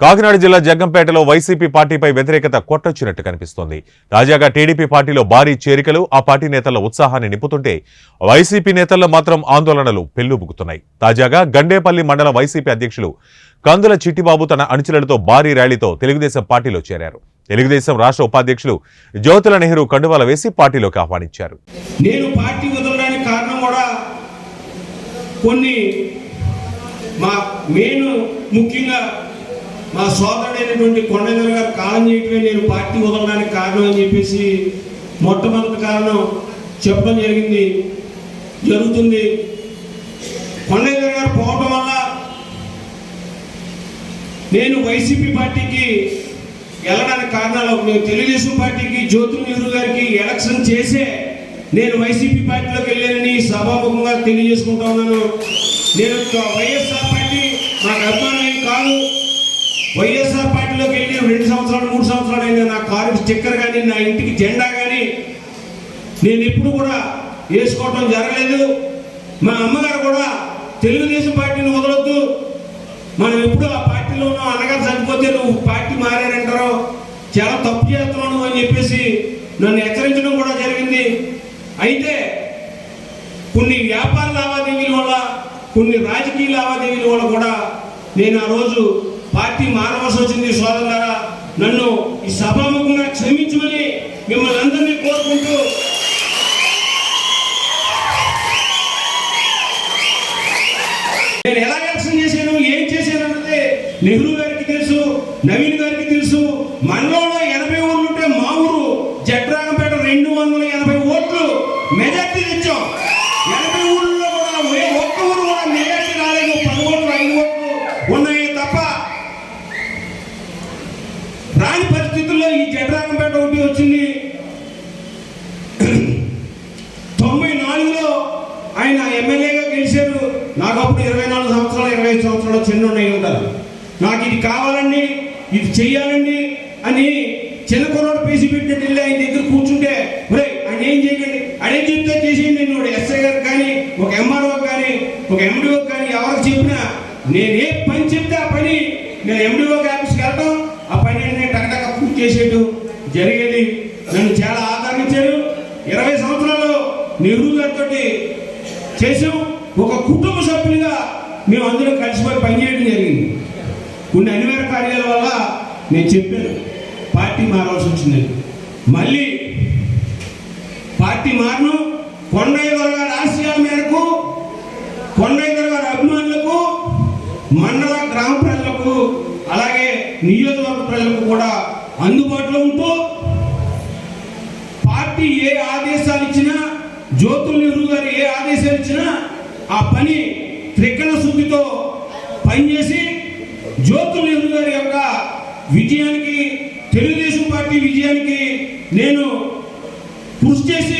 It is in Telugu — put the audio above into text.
కాకినాడ జిల్లా జగ్గంపేటలో వైసీపీ పార్టీపై వ్యతిరేకత కొట్టొచ్చినట్టు కనిపిస్తోంది. తాజాగా టీడీపీ పార్టీలో భారీ చేరికలు ఆ పార్టీ నేతల ఉత్సాహాన్ని నింపుతుంటే వైసీపీ నేతల్లో మాత్రం ఆందోళనలు పెల్లుబుకుతున్నాయి తాజాగా గండేపల్లి మండల వైసీపీ అధ్యక్షులు కందుల చిట్టిబాబు తన అనుచరులతో భారీ ర్యాలీతో తెలుగుదేశం పార్టీలో చేరారు. తెలుగుదేశం రాష్ట్ర ఉపాధ్యక్షులు జ్యోతుల నెహ్రూ కండువాల వేసి పార్టీలోకి ఆహ్వానించారు. నేను పార్టీ వదలడానికి కారణం కూడా కొన్ని మా మెయిన్ ముఖ్యంగా మా సోదరుడైనటువంటి కొండగర్ గారు కాలం చేయటమే నేను పార్టీ వదలడానికి కారణం అని చెప్పేసి మొట్టమొదటి కారణం చెప్పడం జరిగింది జరుగుతుంది. కొండగర్ గారు పోవటం వల్ల నేను వైసీపీ పార్టీకి వెళ్ళడానికి కారణాలు నేను తెలుగుదేశం పార్టీకి జ్యోతి నెహ్రూ గారికి ఎలక్షన్ చేసే నేను వైసీపీ పార్టీలోకి వెళ్ళానని సభాముఖంగా తెలియజేసుకుంటా ఉన్నాను. నేను వైఎస్ఆర్ పార్టీ నాకు అభిమానం కాదు. వైఎస్ఆర్ పార్టీలోకి వెళ్ళి రెండు సంవత్సరాలు మూడు సంవత్సరాలు అయింది నా కారు స్టిక్కర్ కానీ నా ఇంటికి జెండా కానీ నేను ఎప్పుడు కూడా వేసుకోవటం జరగలేదు. మా అమ్మగారు కూడా తెలుగుదేశం పార్టీని వదలొద్దు. మనం ఎప్పుడు ఆ పార్టీలో ఉన్నాం అనగా చనిపోతే నువ్వు పార్టీ మారారంటారో చాలా తప్పు చేస్తున్నాను అని చెప్పేసి నన్ను హెచ్చరించడం కూడా జరిగింది. అయితే కొన్ని వ్యాపార లావాదేవీల వల్ల కొన్ని రాజకీయ లావాదేవీల వల్ల కూడా నేను ఆ రోజు పార్టీ మారవలసి వచ్చింది సోదరులారా నన్ను ఈ సభాముఖంగా క్షమించమని మిమ్మల్ని అందరినీ కోరుకుంటూ నేను ఎలా ఎలక్షన్ చేశాను ఏం చేశాను అన్నది నెహ్రూ గారికి తెలుసు నవీన్ గారికి తెలుసు మనలో పరిస్థితుల్లో ఈ జట్రాగంపేట ఒకటి వచ్చింది. తొంభై నాలుగులో ఆయన ఎమ్మెల్యేగా గెలిచారు. నాకు అప్పుడు ఇరవై నాలుగు సంవత్సరాలు ఇరవై ఐదు సంవత్సరాలు చిన్న ఉన్నాయి ఉంటారు నాకు ఇది కావాలండి ఇది చెయ్యాలండి అని చిన్న కుర్రాడు పీసీ పెట్టినట్టు వెళ్ళి ఆయన దగ్గర కూర్చుంటే ఒరే ఆయన ఏం చేయకండి? అడే చెప్తే చేసేయండి నేను ఎస్ఐ గారు కానీ ఒక ఎంఆర్ఓకి కానీ ఒక ఎండిఓకి కానీ ఎవరికి చెప్పినా నేను ఏ పని చెప్తే ఆ పని నేను ఎండిఓకి ఆఫీస్కి వెళ్తాం టకటక జరిగేది నన్ను చాలా ఆదరించారు. ఇరవై సంవత్సరాలు నెహ్రూ గారితో చేసాం ఒక కుటుంబ సభ్యులుగా మేము అందరం కలిసిపోయి పనిచేయడం జరిగింది. కొన్ని అనివార్య కార్యాల వల్ల నేను చెప్పాను పార్టీ మారవలసి వచ్చింది మళ్ళీ పార్టీ మారను. కొండయ్య గారి ఆశయాల మేరకు కొండయ్య గారి అభిమానులకు మండల గ్రామ ప్రజలకు అలాగే నియోజకవర్గ ప్రజలకు కూడా అందుబాటులో ఉంటూ పార్టీ ఏ ఆదేశాలు ఇచ్చినా జ్యోతుల్ నెహ్రూ గారు ఏ ఆదేశాలు ఇచ్చినా ఆ పని త్రికణ శుద్ధితో పనిచేసి జ్యోతుల్ నెహ్రూ గారి యొక్క విజయానికి తెలుగుదేశం పార్టీ విజయానికి నేను కృషి చేసి